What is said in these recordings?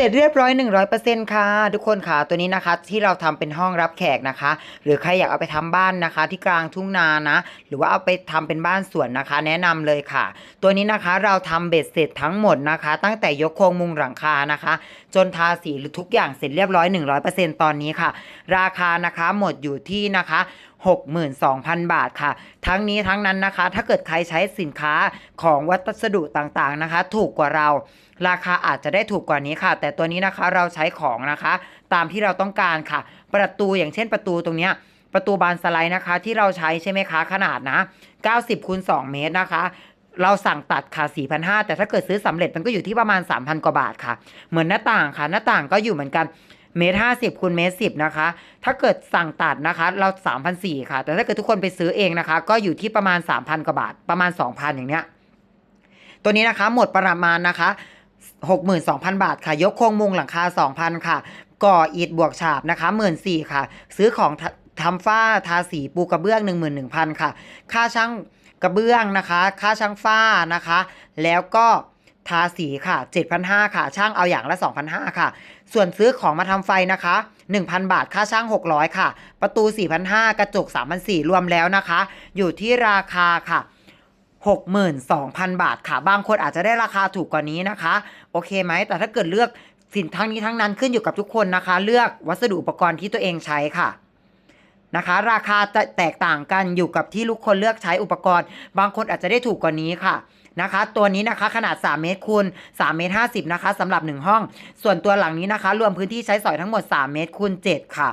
ร็จเรียบร้อย 100%ค่ะ ทุกคนค่ะตัวนี้นะคะ ที่เราทำเป็นห้องรับแขกนะคะ หรือใครอยากเอาไปทำบ้านนะคะ ที่กลางทุ่งนานะ หรือว่าเอาไปทำเป็นบ้านสวนนะคะ แนะนำเลยค่ะ ตัวนี้นะคะเราทำเบ็ดเสร็จทั้งหมดนะคะ ตั้งแต่ยกโครงมุงหลังคานะคะ จนทาสีหรือทุกอย่างเสร็จเรียบร้อย 100%ตอนนี้ค่ะ ราคานะคะหมดอยู่ที่นะคะ62,000 บาทค่ะ ทั้งนี้ทั้งนั้นนะคะ ถ้าเกิดใครใช้สินค้าของวัสดุต่างๆนะคะ ถูกกว่าเรา ราคาอาจจะได้ถูกกว่านี้ค่ะ แต่ตัวนี้นะคะเราใช้ของนะคะ ตามที่เราต้องการค่ะ ประตูอย่างเช่นประตูตรงเนี้ยประตูบานสไลด์นะคะ ที่เราใช้ใช่ไหมคะ ขนาดนะ 90คูณ2เมตรนะคะ เราสั่งตัดค่ะ 4,500 แต่ถ้าเกิดซื้อสำเร็จมันก็อยู่ที่ประมาณ 3,000 กว่าบาทค่ะ เหมือนหน้าต่างค่ะ หน้าต่างก็อยู่เหมือนกันเมตรห้าสิบคูณเมตรสิบนะคะ ถ้าเกิดสั่งตัดนะคะ เราสามพันสี่ค่ะ แต่ถ้าเกิดทุกคนไปซื้อเองนะคะ ก็อยู่ที่ประมาณสามพันกว่าบาท ประมาณสองพันอย่างเนี้ย ตัวนี้นะคะหมดประมาณนะคะ หกหมื่นสองพันบาทค่ะ ยกโครงมุงหลังคาสองพันค่ะ ก่ออิฐบวกฉาบนะคะหมื่นสี่ค่ะ ซื้อของทำฝ้าทาสีปูกระเบื้องหนึ่งหมื่นหนึ่งพันค่ะ ค่าช่างกระเบื้องนะคะ ค่าช่างฝ้านะคะ แล้วก็ทาสีค่ะ 7,500 ค่ะ ช่างเอาอย่างละ 2,500 ค่ะ ส่วนซื้อของมาทำไฟนะคะ 1,000 บาท ค่าช่าง 600 ค่ะ ประตู 4,500 กระจก 3,400 รวมแล้วนะคะ อยู่ที่ราคาค่ะ 62,000 บาทค่ะ บางคนอาจจะได้ราคาถูกกว่านี้นะคะ โอเคไหม แต่ถ้าเกิดเลือกสินทั้งนี้ทั้งนั้นขึ้นอยู่กับทุกคนนะคะ เลือกวัสดุอุปกรณ์ที่ตัวเองใช้ค่ะนะคะ ราคาจะแตกต่างกันอยู่กับที่ทุกคนเลือกใช้อุปกรณ์ บางคนอาจจะได้ถูกกว่านี้ค่ะนะคะ ตัวนี้นะคะขนาด 3 เมตรคูณ3เมตร50นะคะสำหรับ 1 ห้อง ส่วนตัวหลังนี้นะคะ รวมพื้นที่ใช้สอยทั้งหมด 3 เมตรคูณ7ค่ะ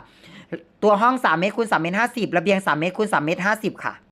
ตัวห้อง 3 เมตรคูณ3เมตร50ระเบียง 3 เมตรคูณ3เมตร50ค่ะ